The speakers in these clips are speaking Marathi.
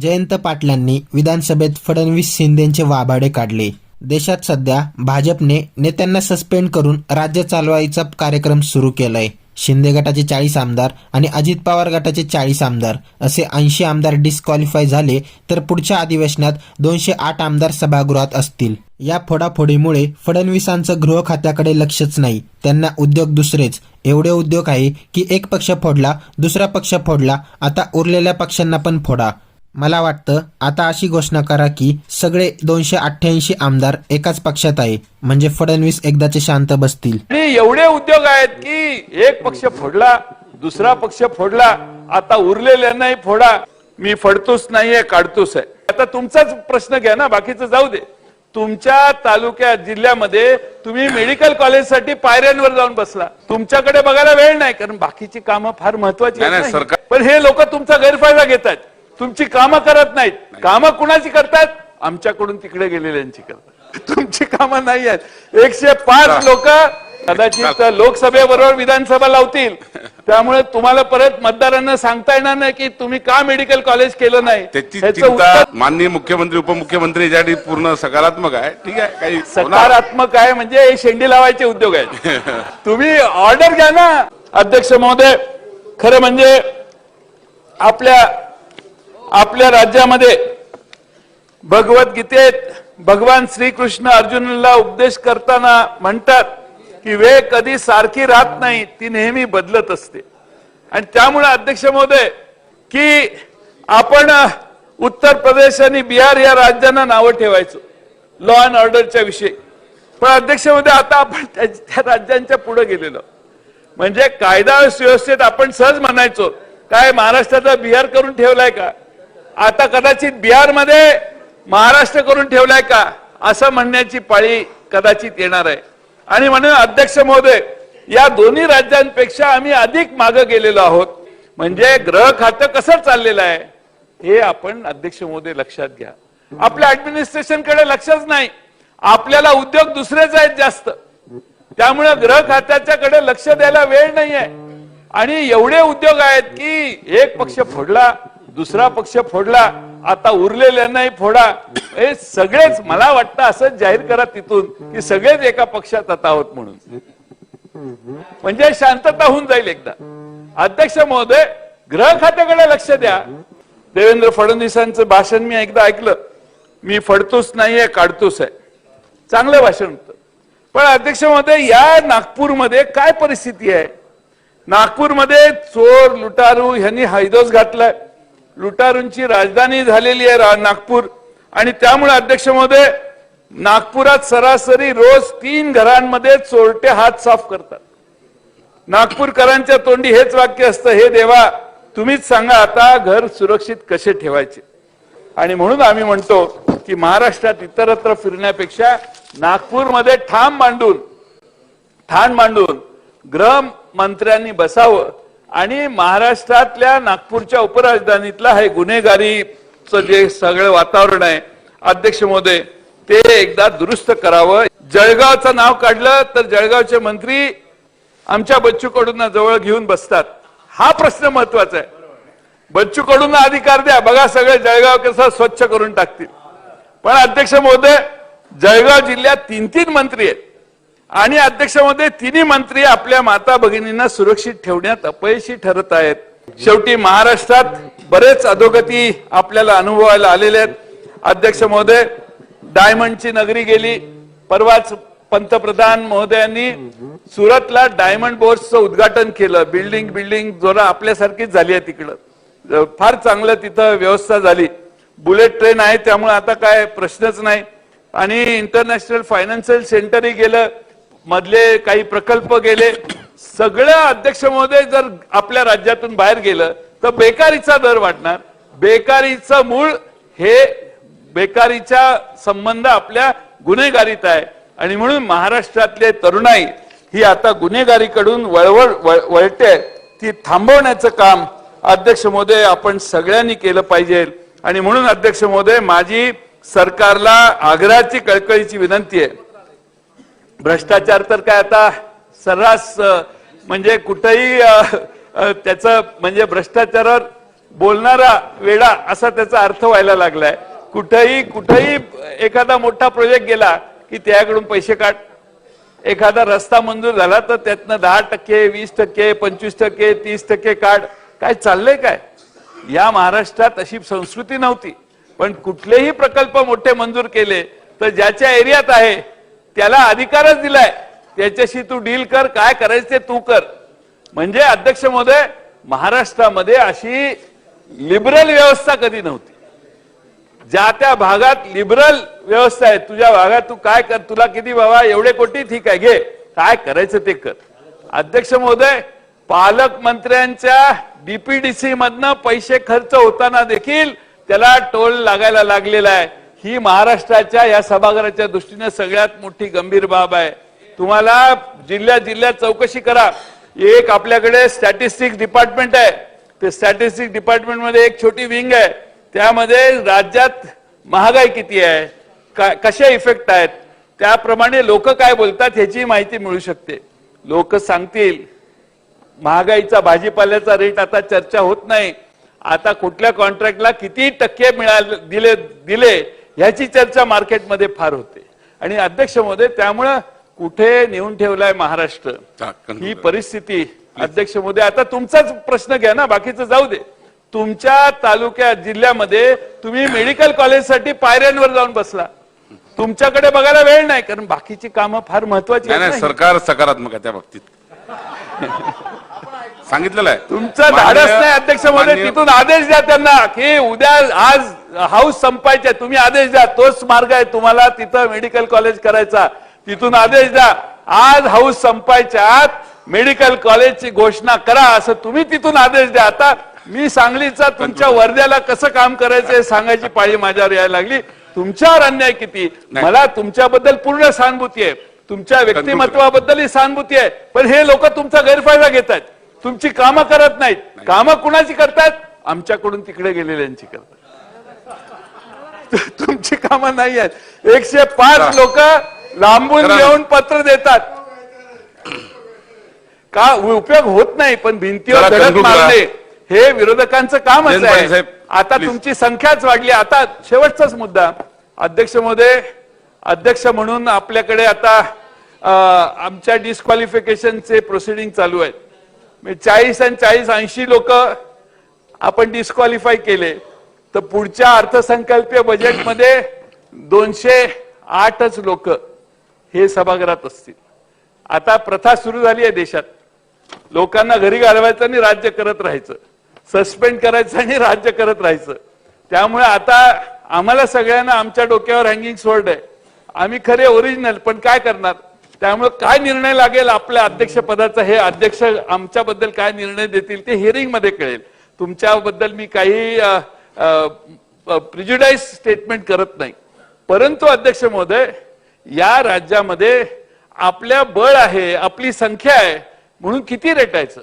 जयंत पाटलांनी विधानसभेत फडणवीस शिंदेचे वाभाडे काढले. देशात सध्या भाजपने नेत्यांना सस्पेंड करून राज्य चालवायचा कार्यक्रम सुरू केलाय. शिंदे गटाचे चाळीस आमदार आणि अजित पवार गटाचे चाळीस आमदार असे ऐंशी आमदार डिस्क्वालिफाय झाले तर पुढच्या अधिवेशनात दोनशे आठ आमदार सभागृहात असतील. या फोडाफोडीमुळे फडणवीसांचं गृह खात्याकडे लक्षच नाही. त्यांना उद्योग दुसरेच. एवढे उद्योग आहे की एक पक्ष फोडला दुसरा पक्ष फोडला आता उरलेल्या पक्षांना पण फोडा. मला वाटतं आता अशी घोषणा करा की सगळे दोनशे अठ्ठ्याऐंशी आमदार एकाच पक्षात आहे म्हणजे फडणवीस एकदाचे शांत बसतील. आणि एवढे उद्योग आहेत की एक पक्ष फोडला दुसरा पक्ष फोडला आता उरलेल्यांनाही फोडा. मी फडतोच नाहीये काढतोच आहे. आता तुमचाच प्रश्न घ्या ना बाकीचं जाऊ दे. तुमच्या तालुक्यात जिल्ह्यामध्ये तुम्ही मेडिकल कॉलेजसाठी पायऱ्यांवर जाऊन बसला. तुमच्याकडे बघायला वेळ नाही कारण बाकीची कामं फार महत्वाची पण हे लोक तुमचा गैरफायदा घेत आहेत तुमची कामं करत नाहीत. कामं कुणाची करतात? आमच्याकडून तिकडे गेलेल्यांची करतात तुमची कामं नाही आहेत. एकशे पाच लोक कदाचित लोकसभेबरोबर विधानसभा लावतील. त्यामुळे तुम्हाला परत मतदारांना सांगता येणार नाही की तुम्ही का मेडिकल कॉलेज केलं नाही. त्याची माननीय मुख्यमंत्री उपमुख्यमंत्री यासाठी पूर्ण सकारात्मक आहे. ठीक आहे काही. सकारात्मक आहे म्हणजे हे शेंडी लावायचे उद्योग आहेत. तुम्ही ऑर्डर घ्या ना अध्यक्ष महोदय. खरं म्हणजे आपल्या आपल्या राज्यामध्ये भगवद्गीतेत भगवान श्रीकृष्ण अर्जुनला उपदेश करताना म्हणतात की वेळ कधी सारखी राहत नाही ती नेहमी बदलत असते. आणि त्यामुळे अध्यक्ष महोदय की आपण उत्तर प्रदेश आणि बिहार या राज्यांना नावं ठेवायचो लॉ अँड ऑर्डरच्या विषयी. पण अध्यक्ष महोदय आता आपण त्या त्या राज्यांच्या पुढे गेलेलो. म्हणजे कायदा सुव्यवस्थेत आपण सहज म्हणायचो काय महाराष्ट्राचा बिहार करून ठेवलाय का? आता कदाचित बिहारमध्ये महाराष्ट्र करून ठेवलाय का? असं म्हणण्याची पाळी कदाचित येणार आहे. आणि म्हणून अध्यक्ष महोदय या दोन्ही राज्यांपेक्षा आम्ही अधिक मागे गेलेलो आहोत. म्हणजे ग्रह खातं कसं चाललेलं आहे हे आपण अध्यक्ष महोदय लक्षात घ्या. आपल्या ऍडमिनिस्ट्रेशनकडे लक्षच नाही. आपल्याला उद्योग दुसरेच आहेत जास्त. त्यामुळे ग्रह खात्याच्याकडे लक्ष द्यायला वेळ नाहीये. आणि एवढे उद्योग आहेत की एक पक्ष फोडला दुसरा पक्ष फोडला आता उरलेल्यांनाही फोडा. हे सगळेच मला वाटतं असं जाहीर करा तिथून की सगळेच एका पक्षात आता आहोत म्हणून. म्हणजे शांतता होऊन जाईल एकदा. अध्यक्ष महोदय ग्रह खात्याकडे लक्ष द्या. देवेंद्र फडणवीसांचं भाषण मी एकदा ऐकलं. मी फडतोच नाहीये काढतोच आहे. चांगलं भाषण होतं. पण अध्यक्ष महोदय या नागपूरमध्ये काय परिस्थिती आहे? नागपूरमध्ये चोर लुटारू ह्यांनी हैदोस घातलाय. लुटारूंची राजधानी झालेली आहे रा- नागपूर. आणि त्यामुळे अध्यक्ष महोदय नागपुरात सरासरी रोज तीन घरांमध्ये चोरटे हात साफ करतात. नागपूरकरांच्या तोंडी हेच वाक्य असतं हे देवा तुम्हीच सांगा आता घर सुरक्षित कसे ठेवायचे? आणि म्हणून आम्ही म्हणतो की महाराष्ट्रात इतरत्र फिरण्यापेक्षा नागपूरमध्ये ठाम मांडून ठाण मांडून गृहमंत्र्यांनी बसावं आणि महाराष्ट्रातल्या नागपूरच्या उपराजधानीतला हे गुन्हेगारीचं जे सगळं वातावरण आहे अध्यक्ष महोदय ते एकदा दुरुस्त करावं. जळगावचं नाव काढलं तर जळगावचे मंत्री आमच्या बच्चू कडूंना जवळ घेऊन बसतात. हा प्रश्न महत्त्वाचा आहे. बच्चू कडूंना अधिकार द्या. बघा सगळे जळगाव कसं स्वच्छ करून टाकतील. पण अध्यक्ष महोदय जळगाव जिल्ह्यात तीन तीन मंत्री आहेत. आणि अध्यक्ष तिन्ही मंत्री आपल्या माता भगिनींना सुरक्षित ठेवण्यात अपयशी ठरत आहेत. शेवटी महाराष्ट्रात बरेच अधोगती आपल्याला अनुभवायला आलेले आहेत. अध्यक्ष महोदय डायमंडची नगरी गेली. परवाच पंतप्रधान महोदयांनी सुरतला डायमंड बोर्सचं उद्घाटन केलं. बिल्डिंग बिल्डिंग जोरा आपल्यासारखीच झाली आहे तिकडं. फार चांगलं तिथं व्यवस्था झाली. बुलेट ट्रेन आहे त्यामुळे आता काय प्रश्नच नाही. आणि इंटरनॅशनल फायनान्शियल सेंटरही गेलं. मधले काही प्रकल्प गेले सगळं अध्यक्ष महोदय जर आपल्या राज्यातून बाहेर गेलं तर बेकारीचा दर वाढणार. बेकारीचं मूळ हे बेकारीचा संबंध आपल्या गुन्हेगारीत आहे. आणि म्हणून महाराष्ट्रातले तरुणाई ही आता गुन्हेगारीकडून वळवळ वळते ती थांबवण्याचं काम अध्यक्ष महोदय आपण सगळ्यांनी केलं पाहिजे. आणि म्हणून अध्यक्ष महोदय माझी सरकारला आग्रहाची कळकळीची विनंती आहे. भ्रष्टाचार तर काय आता सर्रास म्हणजे कुठंही त्याच त्याचं म्हणजे भ्रष्टाचारावर बोलणारा वेडा असा त्याचा अर्थ व्हायला लागलाय. कुठेही कुठेही एखादा मोठा प्रोजेक्ट गेला की त्याकडून पैसे काढ. एखादा रस्ता मंजूर झाला तर त्यातनं दहा टक्के वीस टक्के पंचवीस टक्के तीस टक्के काढ. काय चाललंय काय? या महाराष्ट्रात अशी संस्कृती नव्हती. पण कुठलेही प्रकल्प मोठे मंजूर केले तर ज्याच्या एरियात आहे त्याला अधिकारच दिलाय. त्याच्याशी तू डील कर काय करायचं ते तू कर. म्हणजे अध्यक्ष महोदय महाराष्ट्रामध्ये अशी लिबरल व्यवस्था कधी नव्हती. ज्या त्या भागात लिबरल व्यवस्था आहे तुझ्या भागात तू काय कर तुला किती बाबा एवढे कोटी ठीक आहे घे. काय करायचं ते कर. अध्यक्ष महोदय पालकमंत्र्यांच्या डीपीडीसी मधनं पैसे खर्च होताना देखील त्याला टोल लागायला लागलेला आहे. ही महाराष्ट्राच्या या सभागृहाच्या दृष्टीने सगळ्यात मोठी गंभीर बाब आहे. तुम्हाला जिल्ह्या जिल्ह्यात चौकशी करा. एक आपल्याकडे स्टॅटिस्टिक्स डिपार्टमेंट आहे. ते स्टॅटिस्टिक्स डिपार्टमेंटमध्ये एक छोटी विंग आहे. त्यामध्ये राज्यात महागाई किती आहे? का- कशा इफेक्ट आहेत? त्याप्रमाणे लोक काय बोलतात ह्याची माहिती मिळू शकते. लोक सांगतील महागाईचा भाजीपाल्याचा रेट आता चर्चा होत नाही. आता कुठल्या कॉन्ट्रॅक्टला किती टक्के मिळाले दिले दिले? ह्याची चर्चा मार्केटमध्ये फार होते. आणि अध्यक्ष महोदय त्यामुळं कुठे नेऊन ठेवलाय महाराष्ट्र? हा. परिस्थिती अध्यक्ष मोदी आता तुमचाच प्रश्न घ्या ना बाकीचं जाऊ दे. तुमच्या तालुक्यात जिल्ह्यामध्ये तुम्ही मेडिकल कॉलेजसाठी पायऱ्यांवर जाऊन बसला. तुमच्याकडे बघायला वेळ नाही कारण बाकीची कामं फार महत्वाची. सरकार सकारात्मक आहे त्या बाबतीत. सांगितलेलं आहे. तुमचं धाडस नाही अध्यक्ष महोदय माननीय- तिथून आदेश द्या त्यांना की उद्या आज हाऊस संपायचे तुम्ही आदेश द्या. तोच मार्ग आहे तुम्हाला तिथं मेडिकल कॉलेज करायचा. तिथून आदेश द्या. आज हाऊस संपायच्या आत मेडिकल कॉलेजची घोषणा करा असं तुम्ही तिथून आदेश द्या. आता मी सांगलीचा तुमच्या वर्ध्याला कसं काम करायचं हे सांगायची पाळी माझ्यावर यायला लागली. तुमच्यावर अन्याय किती. मला तुमच्याबद्दल पूर्ण सहानुभूती आहे. तुमच्या व्यक्तिमत्वाबद्दलही सहानुभूती आहे. पण हे लोक तुमचा गैरफायदा घेत आहेत तुमची कामं करत नाहीत. कामं कुणाची करतात? आमच्याकडून तिकडे गेलेल्यांची करतात. तुमची कामं नाही आहेत. एकशे पाच. लोक लांबून. येऊन पत्र देतात. का उपयोग होत नाही पण भिंतीवर धडक. मारणे हे विरोधकांचं कामच जयंत आहे. आता. तुमची संख्याच वाढली. आता शेवटचाच मुद्दा. अध्यक्ष महोदय अध्यक्ष म्हणून आपल्याकडे आता आमच्या डिस्क्वालिफिकेशनचे प्रोसिडिंग चालू आहेत. म्हणजे चाळीस आणि चाळीस ऐंशी लोक आपण डिस्क्वालिफाय केले. तर पुढच्या अर्थसंकल्पीय बजेटमध्ये दोनशे आठच लोक हे सभागृहात असतील. आता प्रथा सुरू झाली आहे देशात. लोकांना घरी घालवायचं आणि राज्य करत राहायचं. सस्पेंड करायचं आणि राज्य करत राहायचं. त्यामुळे आता आम्हाला सगळ्यांना आमच्या डोक्यावर हँगिंग सोर्ड आहे. आम्ही खरे ओरिजिनल पण काय करणार? त्यामुळे काय निर्णय लागेल आपल्या अध्यक्षपदाचा हे अध्यक्ष आमच्याबद्दल काय निर्णय देतील ते हिअरिंगमध्ये कळेल. तुमच्याबद्दल मी काही प्रिज्युडाईज स्टेटमेंट करत नाही. परंतु अध्यक्ष महोदय या राज्यामध्ये आपल्या बळ आहे आपली संख्या आहे म्हणून किती रेटायचं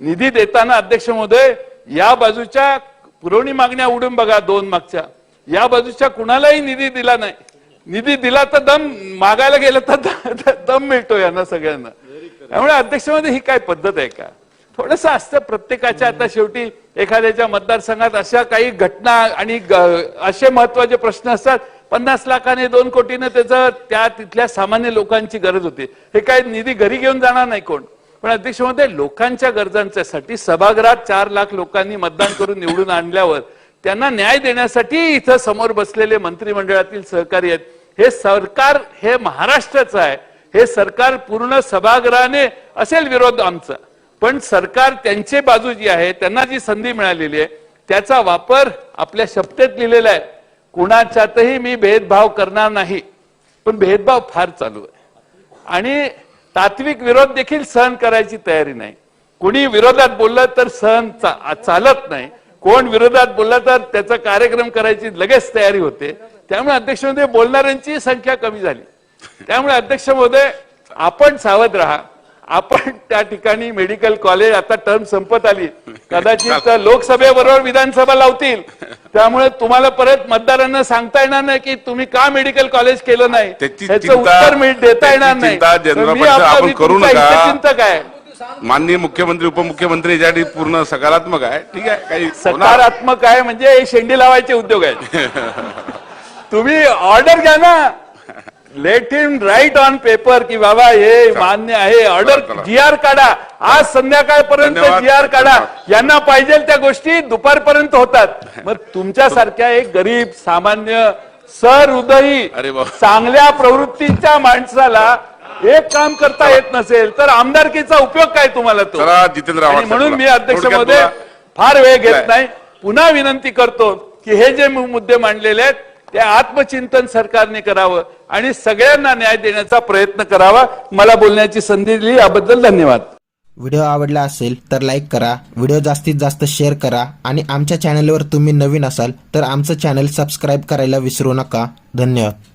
निधी देताना अध्यक्ष महोदय या बाजूच्या पुरवणी मागण्या उडून बघा दोन मागच्या. या बाजूच्या कुणालाही निधी दिला नाही. निधी दिला तर दम मागायला गेलं तर दम मिळतो यांना सगळ्यांना. त्यामुळे अध्यक्षमध्ये ही काय पद्धत आहे का? थोडस असतं प्रत्येकाच्या आता शेवटी एखाद्याच्या मतदारसंघात अशा काही घटना आणि असे महत्त्वाचे प्रश्न असतात. पन्नास लाखाने दोन कोटीने त्याचं त्या तिथल्या सामान्य लोकांची गरज होती. हे काय निधी घरी घेऊन जाणार नाही कोण? पण अध्यक्ष महोदय लोकांच्या गरजांच्यासाठी सभागृहात चार लाख लोकांनी मतदान करून निवडून आणल्यावर त्यांना न्याय देण्यासाठी इथं समोर बसलेले मंत्रिमंडळातील सहकारी आहेत. हे सरकार हे महाराष्ट्राचं आहे. हे सरकार पूर्ण सभागृहाने असेल विरोध आमचा. पण सरकार त्यांची बाजू जी आहे त्यांना जी संधी मिळालेली आहे त्याचा वापर आपल्या शपथेत लिहिलेला आहे. कुणाच्यातही मी भेदभाव करणार नाही. पण भेदभाव फार चालू आहे. आणि तात्विक विरोध देखील सहन करायची तयारी नाही. कोणी विरोधात बोललं तर सहन चा- चालत नाही. कोण विरोधात बोललं तर त्याचा कार्यक्रम करायची लगेच तयारी होते. त्यामुळे अध्यक्ष महोदय बोलणाऱ्यांची संख्या कमी झाली. त्यामुळे अध्यक्ष महोदय आपण सावध राहा. आपण त्या ठिकाणी मेडिकल कॉलेज आता टर्म संपत आली. कदाचित लोकसभेबरोबर विधानसभा लावतील. त्यामुळे तुम्हाला परत मतदारांना सांगता येणार नाही की तुम्ही का मेडिकल कॉलेज केलं नाही. त्याची उत्तर देता येणार नाही. चिंता तर माननीय मुख्यमंत्री उपमुख्यमंत्री याच्यासाठी पूर्ण सकारात्मक आहे ठीक आहे काही. सकारात्मक आहे म्हणजे हे शेंडी लावायचे उद्योग आहेत तुम्ही ऑर्डर घ्या ना let him write on paper की बाबा हे मान्य आहे ऑर्डर. जी आर काढा आज संध्याकाळपर्यंत. जी आर काढा. यांना पाहिजे त्या गोष्टी दुपारपर्यंत होतात मग तुमच्यासारख्या एक गरीब सामान्य वा. चांगल्या प्रवृत्तीच्या माणसाला एक काम करता येत नसेल तर आमदारकीचा उपयोग काय तुम्हाला तो चला जितेंद्र आणि आव्हाड म्हणून साहेब मी बोला. अध्यक्ष थोडक्यात महोदय बोला. फार वेळ घेत नाही. नाही पुन्हा विनंती करतो की हे जे मु- मुद्दे मांडलेले आहेत ते आत्मचिंतन सरकारने करावं आणि सगळ्यांना न्याय देण्याचा प्रयत्न करावा मला बोलण्याची संधी दिली याबद्दल धन्यवाद व्हिडिओ आवडला असेल तर लाईक करा व्हिडिओ जास्तीत जास्त शेअर करा आणि आमच्या चॅनलवर तुम्ही नवीन असाल तर आमचं चॅनल सबस्क्राईब करायला विसरू नका धन्यवाद